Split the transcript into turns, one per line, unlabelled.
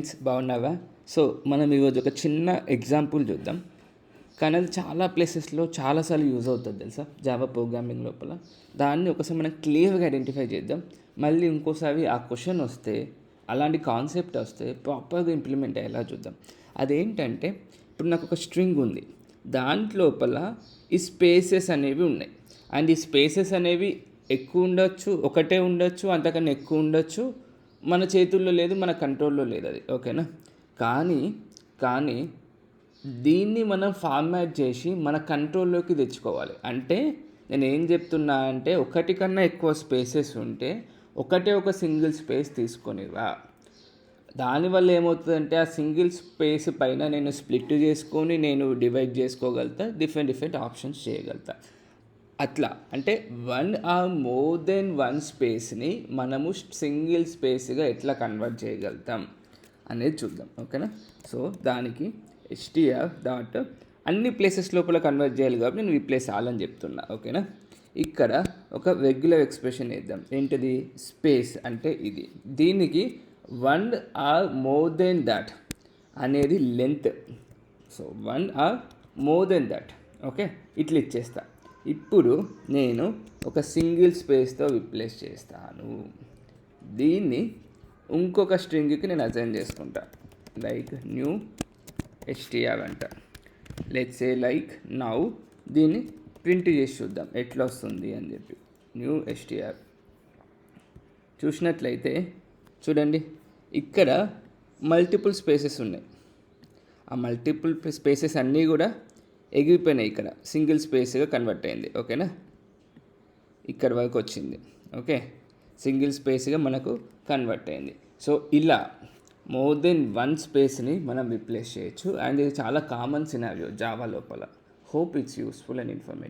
Friends బాగున్నావా? So మనం ఈరోజు ఒక చిన్న ఎగ్జాంపుల్ చూద్దాం. కానీ అది చాలా ప్లేసెస్లో చాలాసార్లు యూజ్ అవుతుంది తెలుసా? జావా ప్రోగ్రామింగ్ లోపల. దాన్ని ఒకసారి మనం క్లియర్గా ఐడెంటిఫై చేద్దాం. మళ్ళీ ఇంకోసారి ఆ క్వశ్చన్ వస్తే అలాంటి కాన్సెప్ట్ వస్తే ప్రాపర్గా ఇంప్లిమెంట్ అయ్యేలా చూద్దాం. అదేంటంటే ఇప్పుడు నాకు ఒక స్ట్రింగ్ ఉంది. దాంట్లోపల ఈ స్పేసెస్ అనేవి ఉన్నాయి. అండ్ ఈ స్పేసెస్ అనేవి ఎక్కువ ఉండొచ్చు ఒకటే ఉండొచ్చు అంతకన్నా ఎక్కువ ఉండొచ్చు మన చేతుల్లో లేదు మన కంట్రోల్లో లేదు అది. ఓకేనా? కానీ కానీ దీన్ని మనం ఫార్మాట్ చేసి మన కంట్రోల్లోకి తెచ్చుకోవాలి. అంటే నేను ఏం చెప్తున్నా అంటే ఒకటి కన్నా ఎక్కువ స్పేసెస్ ఉంటే ఒకటే ఒక సింగిల్ స్పేస్ తీసుకొని రా. దానివల్ల ఏమవుతుందంటే ఆ సింగిల్ స్పేస్ పైన నేను స్ప్లిట్ చేసుకొని నేను డివైడ్ చేసుకోగలుగుతా డిఫరెంట్ డిఫరెంట్ ఆప్షన్స్ చేయగలుగుతా. అట్లా. అంటే one or more than one స్పేస్ని మనము సింగిల్ స్పేస్గా ఎట్లా కన్వర్ట్ చేయగలుగుతాం అనేది చూద్దాం. ఓకేనా? సో దానికి హెచ్టిఆర్ డాట్ అన్ని ప్లేసెస్ లోపల కన్వర్ట్ చేయాలి కాబట్టి నేను రీప్లేస్ ఆల్ చెప్తున్నా. ఓకేనా? ఇక్కడ ఒక రెగ్యులర్ ఎక్స్ప్రెషన్ ఇద్దాం ఏంటిది? స్పేస్ అంటే ఇది. దీనికి one or more than that అనేది length so one or more than that okay? ఇట్లా ఇచ్చేస్తా. ఇప్పుడు నేను ఒక సింగిల్ స్పేస్తో రిప్లేస్ చేస్తాను. దీన్ని ఇంకొక స్ట్రింగ్కి నేను అసైన్ చేసుకుంటా. Like new H T R అంట. లెట్స్ ఏ లైక్ నౌ దీన్ని ప్రింట్ చేసి చూద్దాం. ఎట్లా వస్తుంది అని చెప్పి. న్యూ హెచ్టిఆర్ చూసినట్లయితే చూడండి ఇక్కడ మల్టిపుల్ స్పేసెస్ ఉన్నాయి. ఆ మల్టిపుల్ స్పేసెస్ అన్నీ కూడా ఎగిరిపోయినాయి ఇక్కడ. సింగిల్ స్పేస్గా కన్వర్ట్ అయింది. ఓకేనా? ఇక్కడ వరకు వచ్చింది. ఓకే? సింగిల్ స్పేస్గా మనకు కన్వర్ట్ అయింది. సో ఇలా మోర్ దెన్ వన్ స్పేస్ని మనం రిప్లేస్ చేయొచ్చు. అండ్ ఇది చాలా కామన్ సినారియో జావా లోపల. Hope it's useful and informative